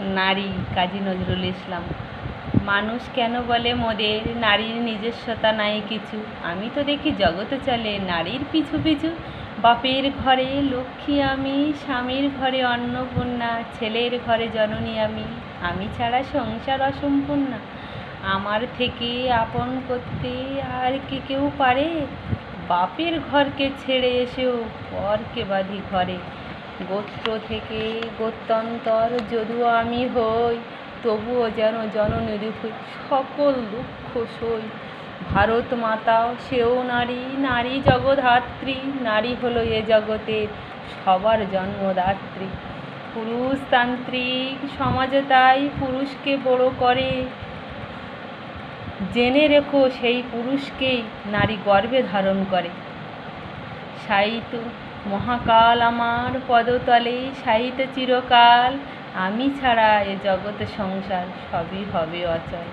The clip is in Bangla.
নারী, কাজী নজরুল ইসলাম। মানুষ কেন বলে মোদের? নারীর নিজস্বতা নাই কিছু। আমি তো দেখি জগতে চলে নারীর পিছু পিছু। বাপের ঘরে লক্ষ্মী আমি, স্বামীর ঘরে অন্নপূর্ণা, ছেলের ঘরে জননী আমি। আমি ছাড়া সংসার অসম্পূর্ণা। আমার থেকে আপন করতে আর কি কেউ পারে? বাপের ঘরকে ছেড়ে এসেও পরকে বাঁধি ঘরে। গোত্র থেকে গোত্রান্তর যদিও আমি হই, তবুও যেন জননীর হই সকল দুঃখ সই। ভারত মাতাও সেও নারী নারী জগদ্ধাত্রী নারী হলো এ জগতের সবার জন্মদাত্রী। পুরুষতান্ত্রিক সমাজে তাই পুরুষকে বড় করে। জেনে রেখো সেই পুরুষকেই নারী গর্ভে ধারণ করে। সাহিত্য মহাকাল আমার পদতলে সাহিত্য চিরকাল। আমি ছাড়া এ জগতে সংসার সবই হবে অচল।